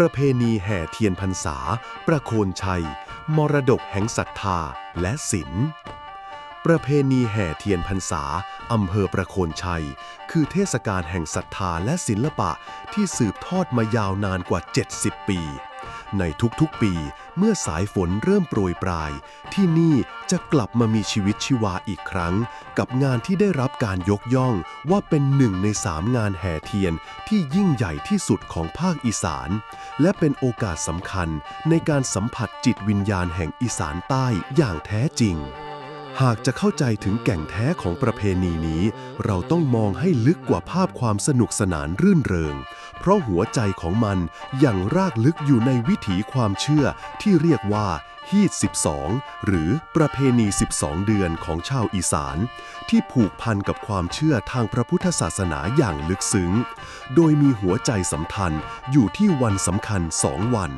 ประเพณีแห่เทียนพรรษา ประโคนชัย มรดกแห่งศรัทธาและศิลป์ประเพณีแห่เทียนพรรษา อำเภอประโคนชัย คือเทศกาลแห่งศรัทธาและศิลปะที่สืบทอดมายาวนานกว่า 70 ปี ในทุกๆปีเมื่อสายฝนเริ่มโปรยปลาย ที่นี่จะกลับมามีชีวิตชีวาอีกครั้ง กับงานที่ได้รับการยกย่องว่าเป็นหนึ่งในสามงานแห่เทียนที่ยิ่งใหญ่ที่สุดของภาคอีสาน และเป็นโอกาสสำคัญในการสัมผัสจิตวิญญาณแห่งอีสานใต้อย่างแท้จริง หากจะเข้าใจถึงแก่งแท้ของประเพณีนี้ เราต้องมองให้ลึกกว่าภาพความสนุกสนานรื่นเริง เพราะหัวใจของมันยังรากลึกอยู่ในวิถีความเชื่อที่เรียกว่าฮีด 12 หรือประเพณี 12 เดือนของชาวอีสาน ที่ผูกพันกับความเชื่อทางพระพุทธศาสนาอย่างลึกซึ้ง โดยมีหัวใจสำคัญอยู่ที่วันสำคัญสองวัน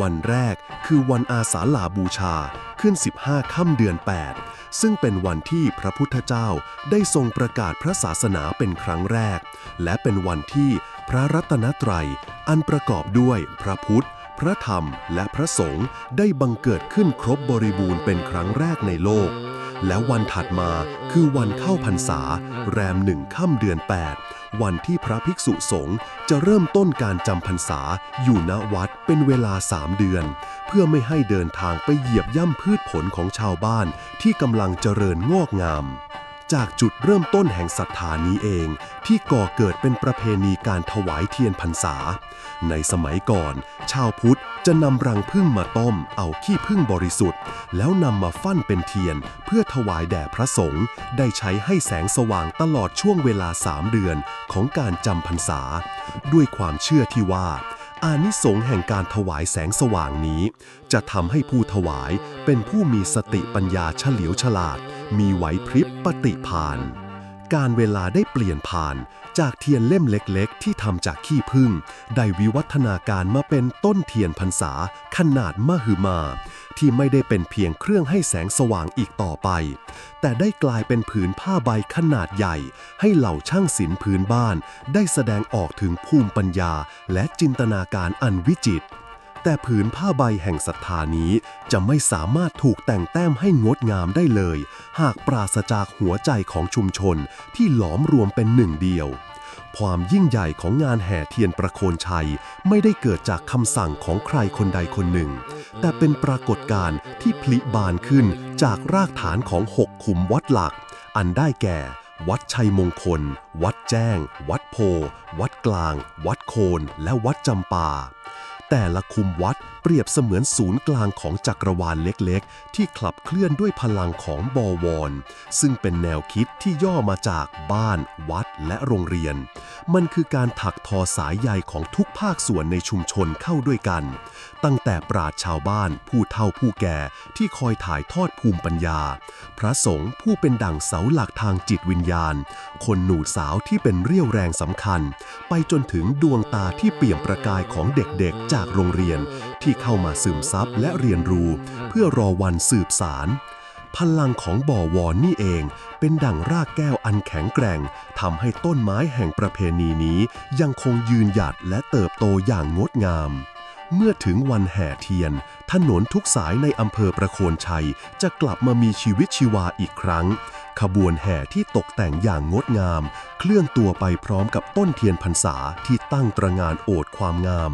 วันแรกคือวันอาสาฬหบูชาขึ้น 15 ค่ำเดือน 8 ซึ่งเป็นวันที่พระพุทธเจ้าได้ทรงประกาศพระศาสนาเป็นครั้งแรก และเป็นวันที่พระรัตนตรัย อันประกอบด้วยพระพุทธ พระธรรม และพระสงฆ์ได้บังเกิดขึ้นครบบริบูรณ์เป็นครั้งแรกในโลก และวันถัดมาคือวันเข้าพรรษา แรมหนึ่งค่ำเดือน 8 วันที่พระภิกษุสงฆ์จะเริ่มต้นการจำพรรษาอยู่ณวัดเป็นเวลาสามเดือน เพื่อไม่ให้เดินทางไปเหยียบย่ำพืชผลของชาวบ้านที่กำลังเจริญงอกงาม จากจุดเริ่มต้นแห่งศรัทธานี้เอง ที่ก่อเกิดเป็นประเพณีการถวายเทียนพรรษา ในสมัยก่อน ชาวพุทธจะนำรังผึ้งมาต้ม เอาขี้ผึ้งบริสุทธิ์ แล้วนำมาฟั่นเป็นเทียน เพื่อถวายแด่พระสงฆ์ได้ใช้ให้แสงสว่างตลอดช่วงเวลาสามเดือนของการจำพรรษา ด้วยความเชื่อที่ว่าอานิสงส์แห่งการถวายแสงสว่างนี้ จะทำให้ผู้ถวายเป็นผู้มีสติปัญญาเฉลียวฉลาด มีไหวพริบปฏิภาณการเวลาได้เปลี่ยนผ่าน จากเทียนเล่มเล็กๆ ที่ทำจากขี้ผึ้งได้วิวัฒนาการมาเป็นต้นเทียนพรรษาขนาดมหึมา ที่ไม่ได้เป็นเพียงเครื่องให้แสงสว่างอีกต่อไป แต่ได้กลายเป็นผืนผ้าใบขนาดใหญ่ ให้เหล่าช่างศิลป์พื้นบ้าน ได้แสดงออกถึงภูมิปัญญาและจินตนาการอันวิจิตร แต่ผืนผ้าใบแห่งศรัทธานี้จะไม่สามารถถูกแต่งแต้มให้งดงามได้เลย หากปราศจากหัวใจของชุมชนที่หลอมรวมเป็นหนึ่งเดียว ความยิ่งใหญ่ของงานแห่เทียนประโคนชัย ไม่ได้เกิดจากคำสั่งของใครคนใดคนหนึ่ง แต่เป็นปรากฏการณ์ที่พลิบานขึ้นจากรากฐานของหกขุมวัดหลัก อันได้แก่วัดชัยมงคล วัดแจ้ง วัดโพ วัดกลาง วัดโคน และวัดจำปา แต่ละคุมวัดเปรียบเสมือนศูนย์กลางของจักรวาลเล็กๆ ที่ขับเคลื่อนด้วยพลังของบวร ซึ่งเป็นแนวคิดที่ย่อมาจากบ้าน วัดและโรงเรียน มันคือการถักทอสายใยของทุกภาคส่วนในชุมชนเข้าด้วยกัน ตั้งแต่ปราชชาวบ้าน ผู้เฒ่าผู้แก่ที่คอยถ่ายทอดภูมิปัญญา พระสงฆ์ผู้เป็นดั่งเสาหลักทางจิตวิญญาณ คนหนูสาวที่เป็นเรี่ยวแรงสำคัญ ไปจนถึงดวงตาที่เปี่ยมประกายของเด็กๆจากากโรงเรียนที่เข้ามาซึมซับและเรียนรู้ เพื่อรอวันสืบสาร พลังของบ่อวอนนี่เองเป็นดั่งรากแก้วอันแข็งแกร่งทำให้ต้นไม้แห่งประเพณีนี้ยังคงยืนหยัดและเติบโตอย่างงดงาม เมื่อถึงวันแห่เทียน ถนนทุกสายในอำเภอประโคนชัยจะกลับมามีชีวิตชีวาอีกครั้ง ขบวนแห่ที่ตกแต่งอย่างงดงาม เคลื่อนตัวไปพร้อมกับต้นเทียนพรรษาที่ตั้งตระงานโอดความงาม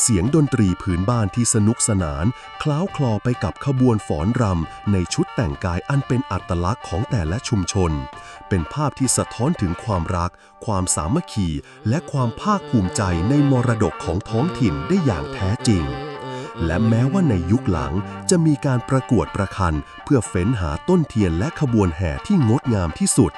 เสียงดนตรีพื้นบ้านที่สนุกสนาน คล้าวคลอไปกับขบวนฟ้อนรำในชุดแต่งกายอันเป็นอัตลักษณ์ของแต่ละชุมชน เป็นภาพที่สะท้อนถึงความรัก ความสามัคคี และความภาคภูมิใจในมรดกของท้องถิ่นได้อย่างแท้จริง และแม้ว่าในยุคหลังจะมีการประกวดประคัน เพื่อเฟ้นหาต้นเทียนและขบวนแห่ที่งดงามที่สุด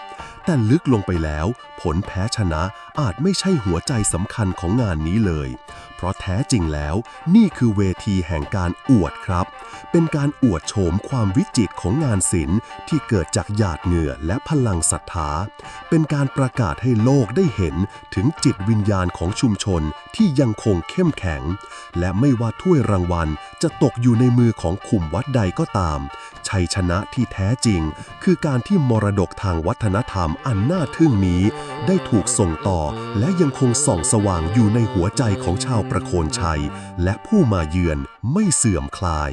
แต่ลึกลงไปแล้ว ผลแพ้ชนะ อาจไม่ใช่หัวใจสำคัญของงานนี้เลย เพราะแท้จริงแล้วนี่คือเวทีแห่งการอวดครับ เป็นการอวดโฉมความวิจิตรของงานศิลป์ที่เกิดจากหยาดเหงื่อและพลังศรัทธา เป็นการประกาศให้โลกได้เห็นถึงจิตวิญญาณของชุมชนที่ยังคงเข้มแข็ง และไม่ว่าถ้วยรางวัลจะตกอยู่ในมือของขุมวัดใดก็ตาม ชัยชนะที่แท้จริง คือการที่มรดกทางวัฒนธรรมอันน่าทึ่งนี้ ได้ถูกส่งต่อและยังคงส่องสว่างอยู่ในหัวใจของชาวประโคนชัย และผู้มาเยือนไม่เสื่อมคลาย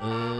เ